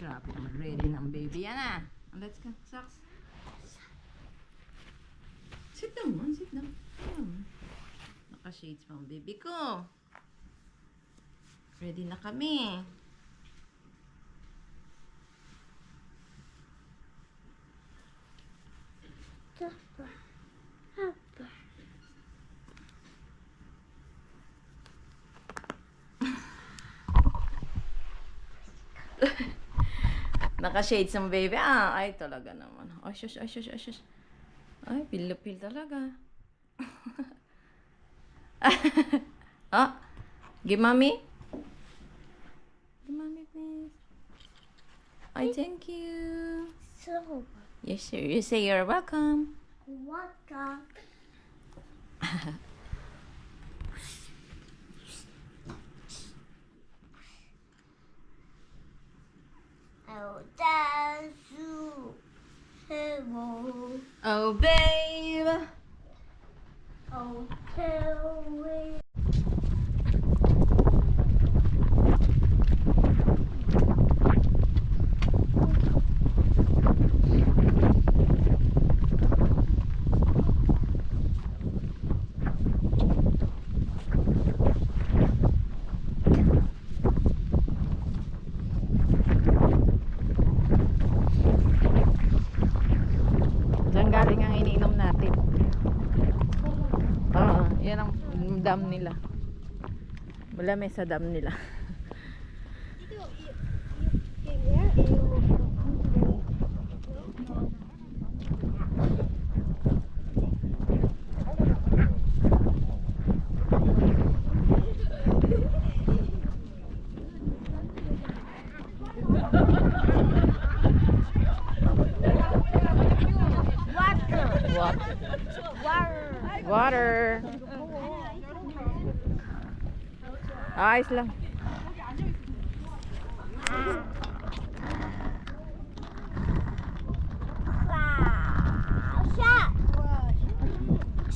Grabe na ang baby. Yan na. Let's go. Socks. Sit down man. Sit down. Ayan. Naka-shades pa ang baby ko. Ready na kami. Naka-shades ang baby. Ah, ay talaga naman. Ay, shush, ay, shush, ay, shush. Ay, pil-pil talaga. ah, give mommy. Give mommy, please. Ay, thank you. So, Yes, sir. You say you're welcome. welcome. Oh, you. Oh, babe. Oh, tell me. Ang dam nila. Wala may sa dam nila. Water. Ah, Ayos Shark.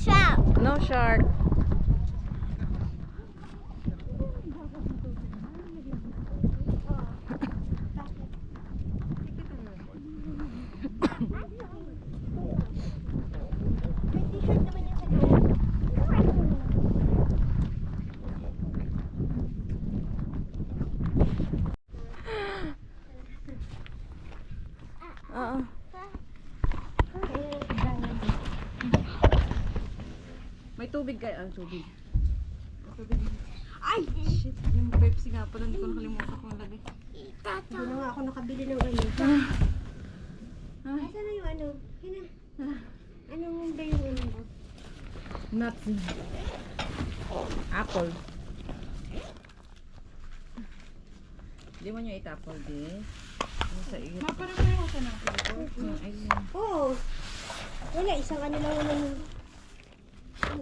Shark. No shark. Tubig kayo. Ah, tubig. Tubig. Ay! Shit. Yung Pepsi nga pala. Hindi ko nakalimutan kung lagay. Hindi na nga ako nakabili ng ano. Ay. Asa na yung ano? Hina. Ah. Anong ba yung ano mo? Nuts. Apple. Di mo nyo itapol, di? Ano sa iyo? Maparang na sa natin. Ayun. Oo. Wala, isang ano lang naman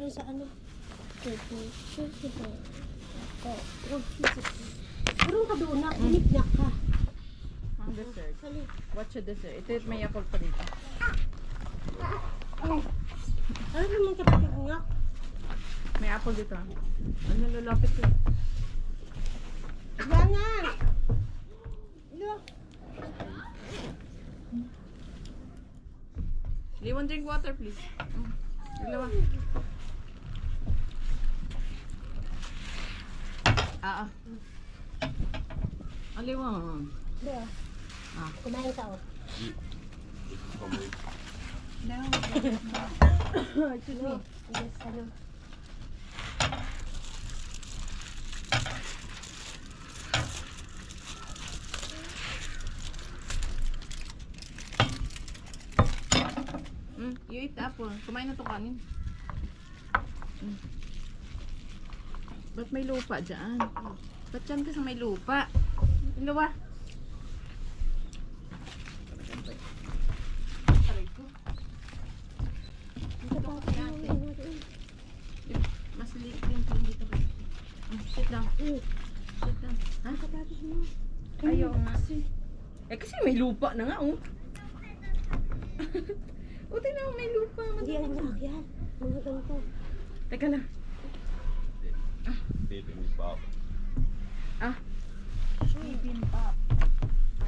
yung... Ano sa ano? Pero ka doon na, pinipnak ka. Ang dessert. What's your dessert? Ito may apple pa dito. Ano naman ka pinipnak? May apple dito. Ano lalapit ko? Yangan! Look. Limon drink water, please. Mm. Dalawa. Ah, ah. Aliwan. Look. Ah. Kumain ka oh. Excuse me. Yes, ano. Mm, you eat apple. Kumain na to kanin. Mm. Ba't may lupa dyan? Ba't dyan ka sa may lupa? Ilawa. Yung Mas liit din po dito sit down. Sit down. Ha? Ayaw nga. Eh kasi may lupa na nga oh. o tingnan mo may lupa. Hindi yan yung yan. Mga ganito. Teka lang.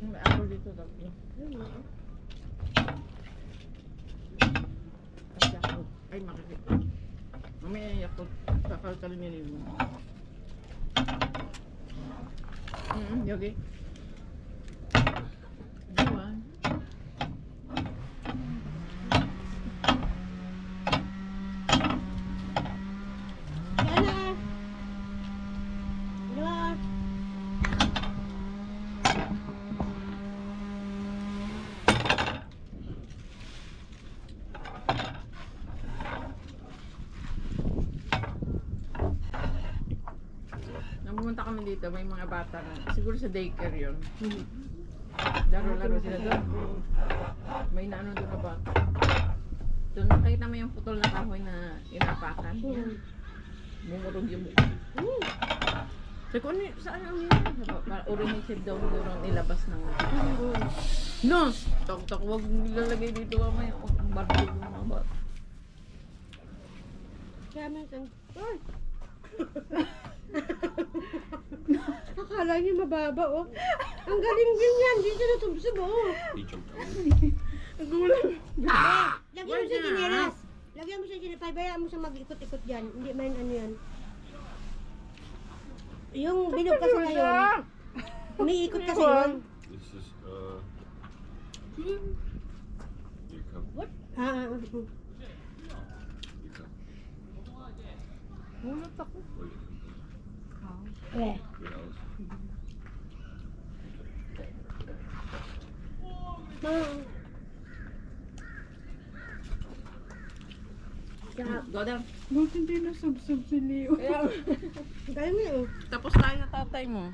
May apple dito tatlo. At Yakult. Ay, makikita. Mamaya Yakult. Kakalkalin niya yun. Mm-hmm, yogi. Diwan. Yan na. Dalawa. Nung pumunta kami dito, may mga bata na, siguro sa daycare yun. Laro-laro sila doon. May naano doon na bata. Doon nakita mo yung putol na kahoy na inapakan. Bumurog yung mukha. Sabi ko, ano? Saan ang yun? Sabi ko, Para urinated daw doon ang nilabas ng No! Tok-tok, huwag nilalagay dito mamaya. Oh, ang bardo yung mga bata. Kaya mo ito. Akala niyo mababa, oh. Ang galing din yan. Dito na tubsob, oh. Over. Nagulang. Lagyan mo sa chinelas. Lagyan mo sa chinelas. Pabayaan mo siya mag-ikot-ikot dyan. Hindi man ano yan. Yung bilog kasi ngayon, umiikot kasi yun. This is, uh... Cup. Ah, ah, ah. Gulat ako. Eh. Mga... Kaya, Go down. Bakit hindi na sub-sub si Leo? Kaya, mo yun. tapos tayo na tatay mo.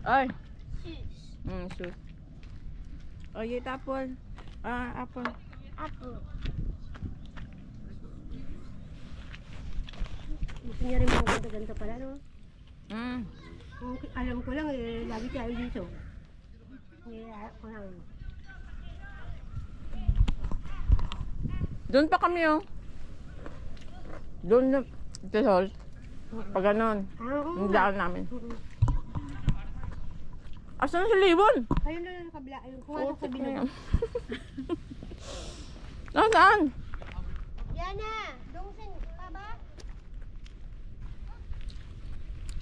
Ay. Mm, sus. Oh, yay, apple. Ah, apple. Gusto niya rin mga ganito-ganito pala, no? Mm. Ang alam ko lang, eh, lagi tayo dito. Eh, alam ko lang. Doon pa kami, oh. Doon na, Tesol. Pag ganon, Ah, yung daan namin. Asan si Libon? Ayun na lang kabila. Ayun, kung ano sa bilog. Nasaan? Yana, dungsin pa ba?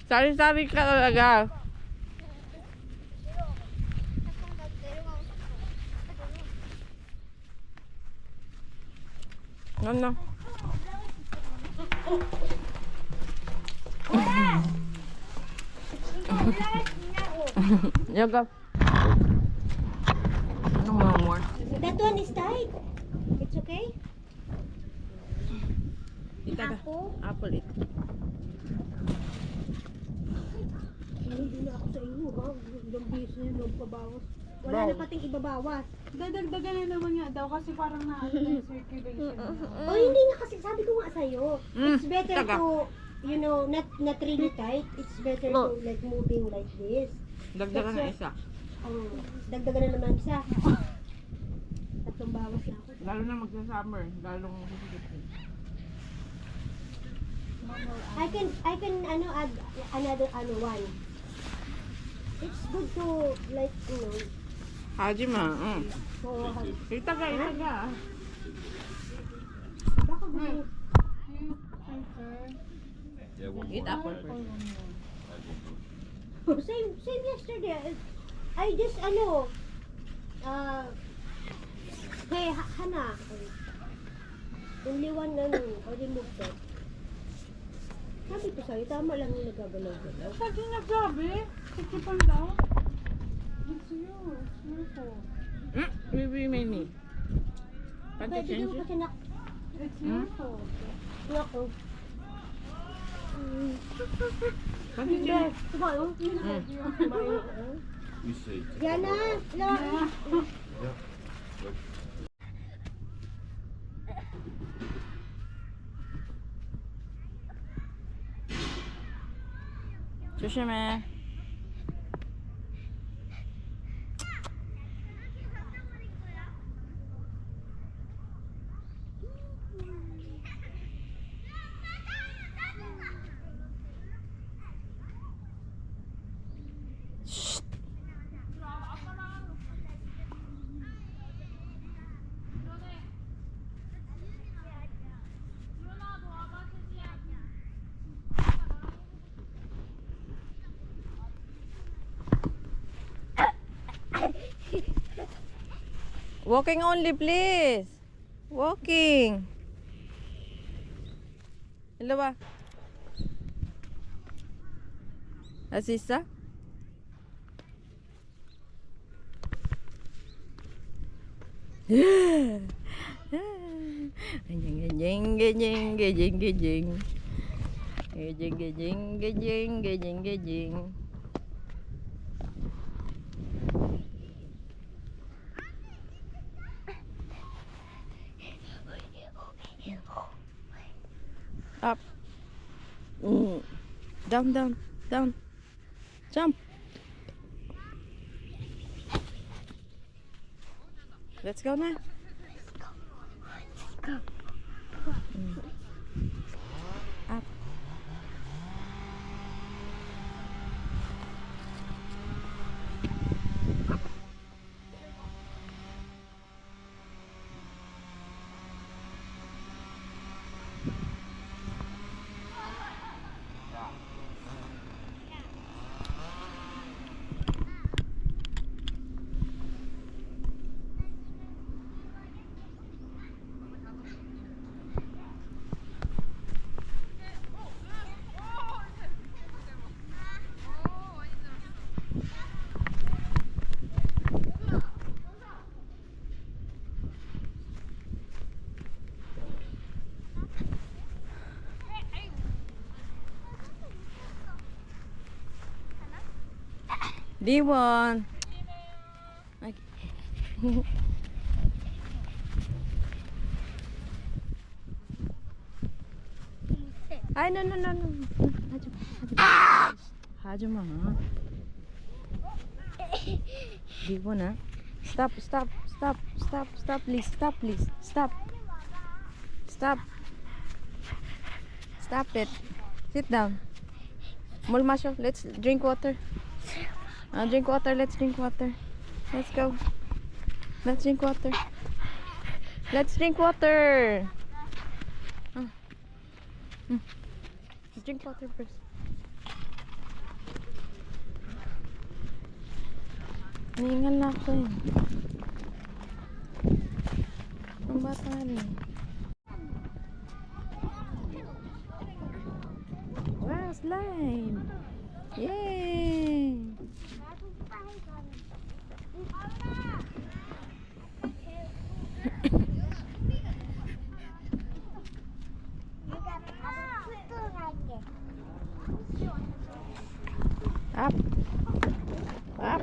Sari-sari ka talaga. No, no. Yaga. Anong mga more? That one is tight. It's okay? Itaga. Ako? Apple Hindi na ako sa iyo, ha? Ilang beses na yung pabawas. Wala na pating ibabawas. Dadagdagan na naman nga daw kasi parang naano na yung circulation. Oh, hindi nga kasi sabi ko nga sa'yo. Mm, It's better taga. to, you know, not not really tight. It's better to like moving like this. Dagdagan na isa. Oh, dagdagan na naman isa. Tatlong bawas na ako. Lalo na magsa-summer. Lalong higit. I can I can ano add another ano one. It's good to like you know Hajima. Mm. for Itaga, itaga. baka gusto Eat apple first. same same yesterday. I just ano uh kay Ha- Hana only one ano I removed that sabi ko sa'yo, tama lang yung nagagalaw-galaw. Sabi na grabe, sakipal daw. It's you, it's beautiful. Mm, we remain me. Pwede din ko kasi na... It's beautiful. Nako. Hmm. Pwede din. Tumayo. Tumayo. You say. Yana! Yana! Yeah. 就是嘛 Walking only, please. Walking. 일로 와. 할 수 있어? 징기징기징기징기징 징기징기징기징기징 Down down down. Jump. Let's go now D1. Okay. No, no, no, no. 하지 마. 하지 마. D1, Stop, stop, stop, stop, stop, please, stop, please, stop. Stop. Stop it. Sit down. Mulmasho, let's drink water. Uh, drink water. Let's drink water. Let's go. Let's drink water. Let's drink water. Uh, mm. Drink water first. Ningal na ako eh. Ang bata rin. Wow, slime! Yay! 앞. 앞.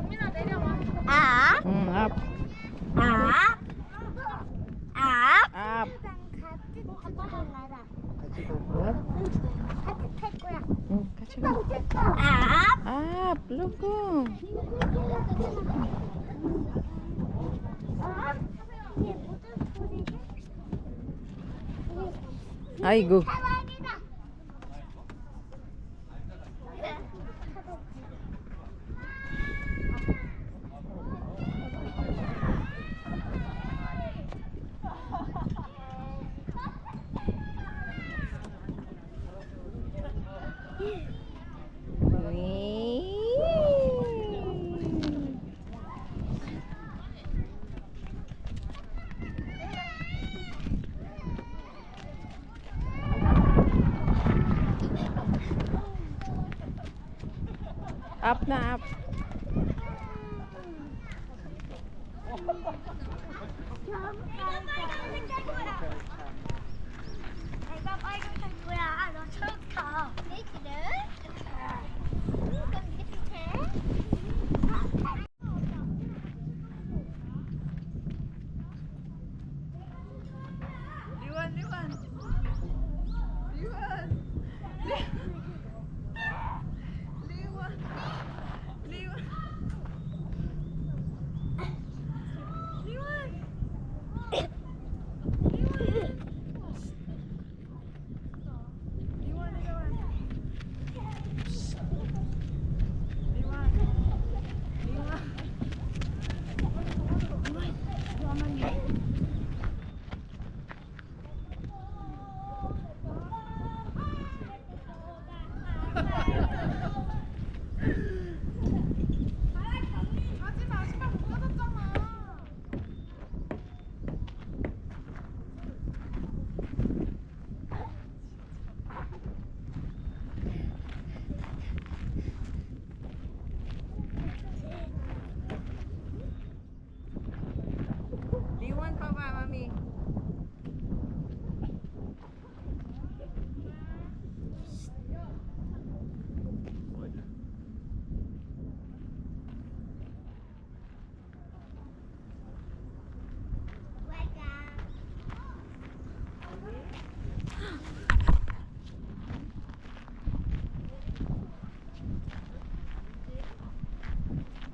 아. 응, 앞. 아. 아. 앞. 같이 가. 같이 거야? 응, 같이 앞. 앞, 루구. 아이고. up na up. Hãy subscribe cho kênh Ghiền Mì Gõ Để không bỏ lỡ những video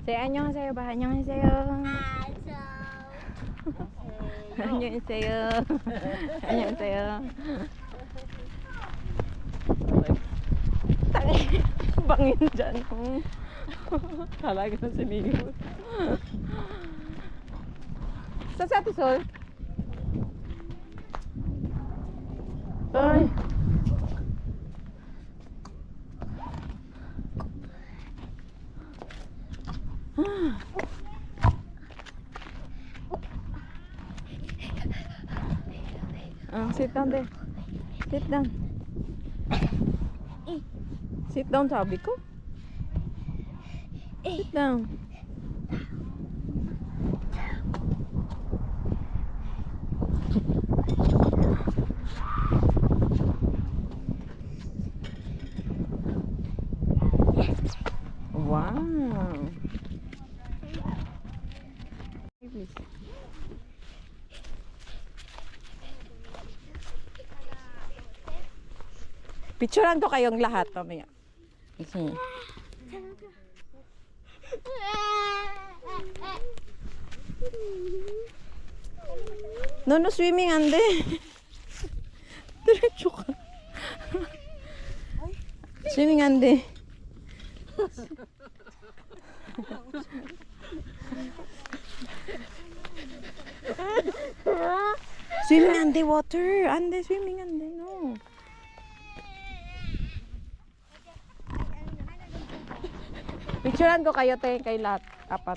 Say 안녕하세요 봐. 안녕하세요. 안녕하세요. 안녕하세요. Tangin, bangin dyan. oh. Talaga na si Mio. Sa si Ate Sol? Sit down there. Sit down. Sit down, sabi ko. Sit down. Wow. Please. Picturean ko kayong lahat mamaya. Sige. No, no swimming ande. Diretso ka. swimming ande. swimming ande water. Ande swimming ande. No. Picturean ko kayo te kay lahat. Apat.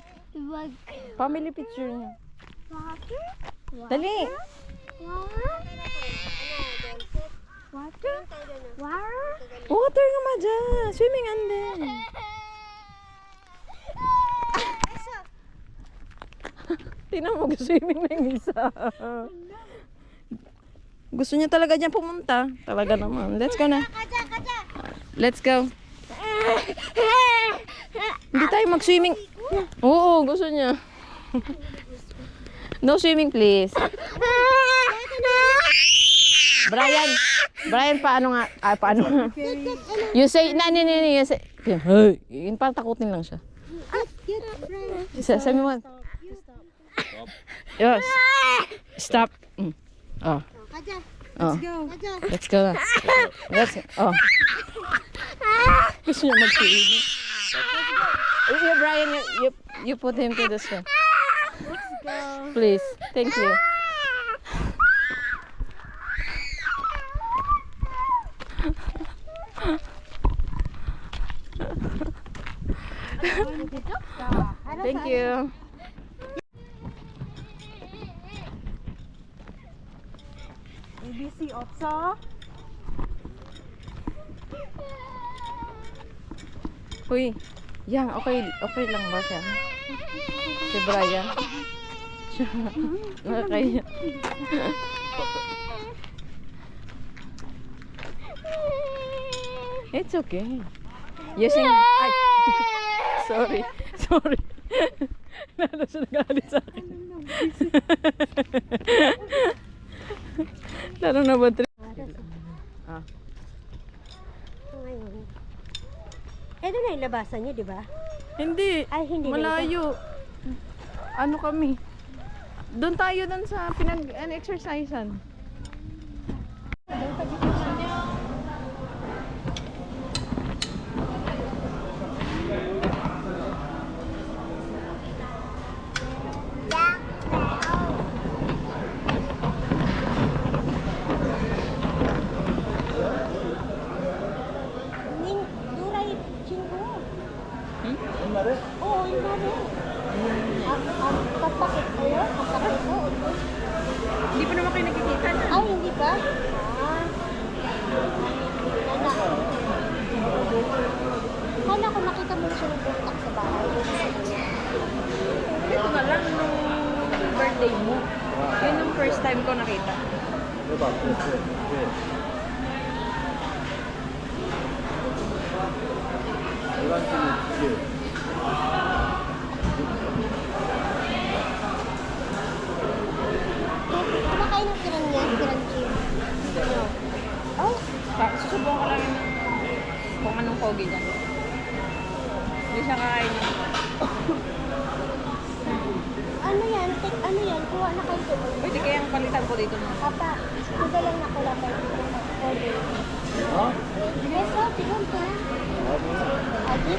Family picture niyo. Dali. Water? Water? Water nga ma dyan. Swimming ande. Tinan mo, swimming na yung isa. Gusto niya talaga dyan pumunta. Talaga naman. Let's go na. Let's go. Hindi tayo mag-swimming. Oo, gusto niya. no swimming, please. Brian, Brian, paano nga? Ah, paano nga? You say, na, na, na, na, you say, hey, yun parang takutin lang siya. Isa, sabi mo, Stop. yes, stop. Mm. Oh, oh, let's go na. Let's, oh. Gusto niya. You, Brian, you, you, you put him to the swim. Please, thank you. Thank you. ABC Otso. Uy, Yang, okay, okay lang ba siya? Si Brian? Nakakaya. It's okay. Using... Ay! Sorry. Sorry. Lalo siya nagalit sa akin. Lalo na ba trip? Ah. Ngayon. Doon na yung labasan niyo, di ba? Hindi. Ay, hindi Malayo. Ano kami? Doon tayo doon sa pinag-exercisean. Ning, duray, chinggo. Hmm? Oo, yun na rin. Ang, ang kapakit kayo, kapakit ko. Hindi pa naman kayo nakikita na. Ay, hindi ba? Ah. Kala, kala ko nakita mo siya nagpuntak sa bahay. Ito na lang nung birthday mo. Yun yung first time ko nakita. About this, this, this. You want to do Kumakain ng tiran niya, tiran cheese. No. Oh, susubukan ko lang yung kung anong pogi dyan. Hindi siya kakain ng Ano yan? Tek, ano yan? Kuha na kayo doon. Pwede kayang palitan ko dito mo. Papa, kuha lang na kula pa yung order. Huh? Beso, tigong ka. Agi?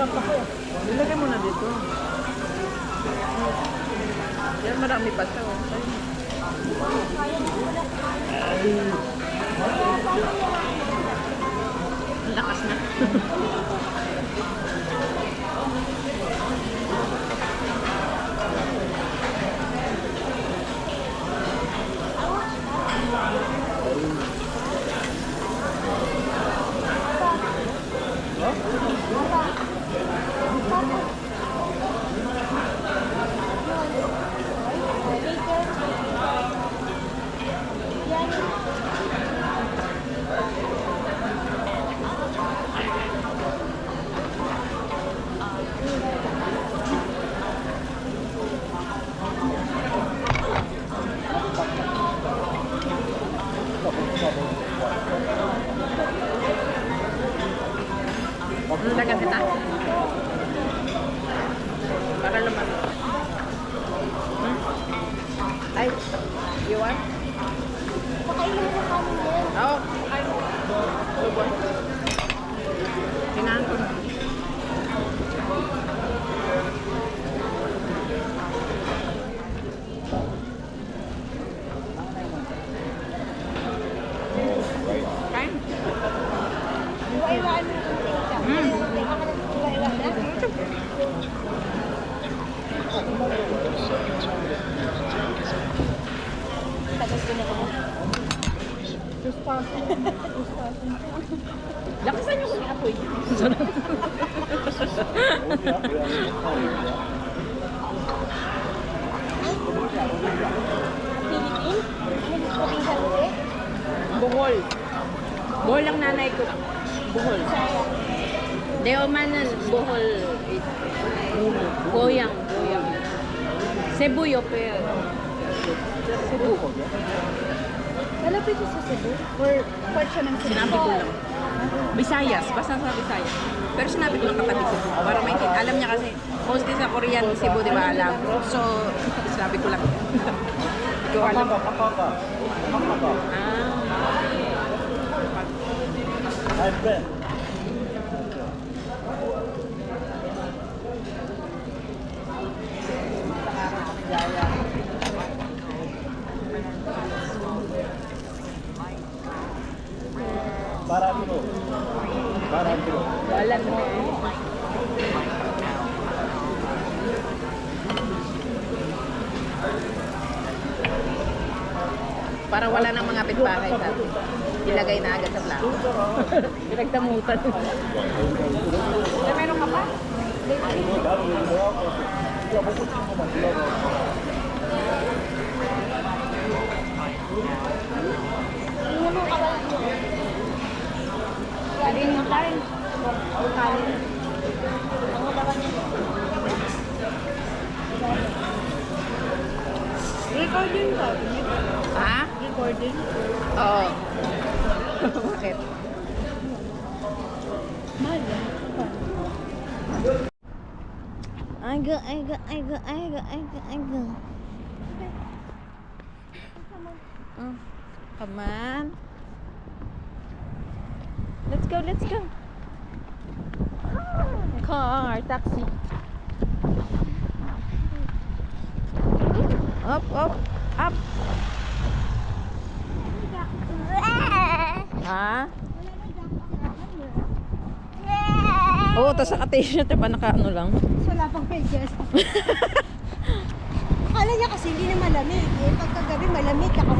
Naparap ako. Ilagay mo na dito. Yan, marami pa siya. oh. Ang lakas na. Ano lagan kita? Para naman. Hmm? Ay, you want? Pakain mo na kami yan. Oo. Ay, Lubon. Tinahan ko na. Kain. Iwa-iwaan mo na kung tingin ka. Mm. Iwa-iwa na. Tagas ko na ako. Lakasan niyo kung apoy. Philippine? Ano gusto rin sa ulit? Buhol. Buhol ang nanay ko. Buhol. Di omanan, buhol. Goyang, goyang. Cebu yo pero. Cebu. Malapit siya sa Cebu? Or part siya ng Cebu? Sinabi ko lang. Visayas, basta sa Visayas. Pero sinabi ko lang kapatid Cebu. Para may alam niya kasi, mostly sa Korean, Cebu, di ba alam? So, sinabi ko lang. Ko alam. Papa. Papa. Ah. My friend. Para wala nang mga pitbahay sabi. Ilagay na agad sa plato. Pinagdamutan. Eh, meron ka pa? Sabihin mo kain. Kain. Ang dawan niya. Recording ka. Ha? Recording. Oo. Bakit? Aga, aga, aga, aga, aga, aga. Oh, come on. Let's go, let's go. Car, taxi. Up, up, up. Ha? Oo, oh, tapos naka-t-shirt pa naka ano lang. Wala pang pages. Akala niya kasi hindi na malamig. Eh, pagkagabi malamig. Kaka